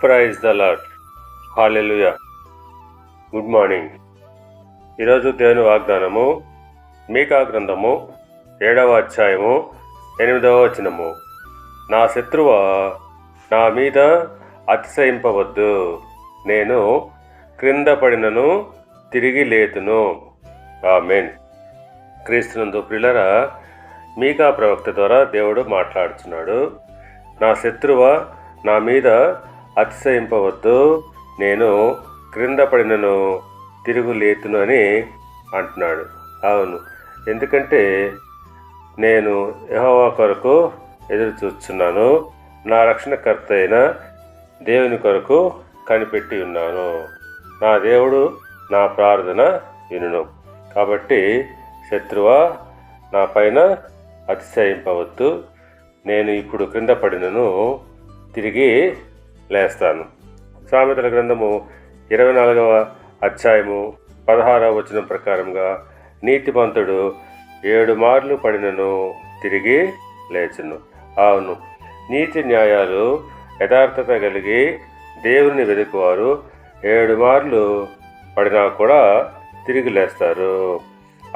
Praise the Lord hallelujah good morning ఈరోజు దేవుని వాగ్దానము మీకా గ్రంథము ఏడవ అధ్యాయము ఎనిమిదవ వచనము. నా శత్రువ నా మీద అతిశయింపవద్దు. నేను క్రింద పడినను తిరిగి లేతును. ఆమెన్. క్రీస్తునందు ప్రిలరా మీకా ప్రవక్త ద్వారా దేవుడు మాట్లాడుతున్నాడు నా శత్రువ నా మీద అతిశయింపవద్దు. నేను క్రింద పడినను తిరుగు లేతును అని అంటున్నాడు. అవును. ఎందుకంటే నేను యహోవా కొరకు ఎదురు చూస్తున్నాను నా రక్షణకర్త అయిన దేవుని కొరకు కనిపెట్టి ఉన్నాను. నా దేవుడు నా ప్రార్థన వినును. కాబట్టి శత్రువా నా పైన అతిశయింపవద్దు. నేను ఇప్పుడు క్రింద పడినను తిరిగి లేస్తాను. సామెతల గ్రంథము ఇరవై నాలుగవ అధ్యాయము పదహారవ వచనం ప్రకారంగా నీతిమంతుడు ఏడు మార్లు పడినను తిరిగి లేచును. అవును నీతి న్యాయాలు యథార్థత కలిగి దేవుని వెతుకువారు ఏడు మార్లు పడినా కూడా తిరిగి లేస్తారు.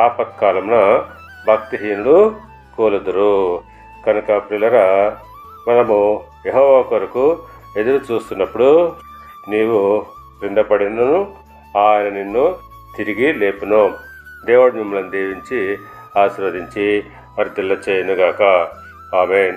ఆపత్కాలంన భక్తిహీనులు కూలుదురు. కనుక పిల్లరా మనము యహోవా కొరకు ఎదురు చూస్తున్నప్పుడు నీవు క్రింద పడినను ఆయన నిన్ను తిరిగి లేపును. దేవుడు మిమ్మల్ని దీవించి ఆశీర్వదించి వర్తిల్ల చేయనుగాక. ఆమెన్.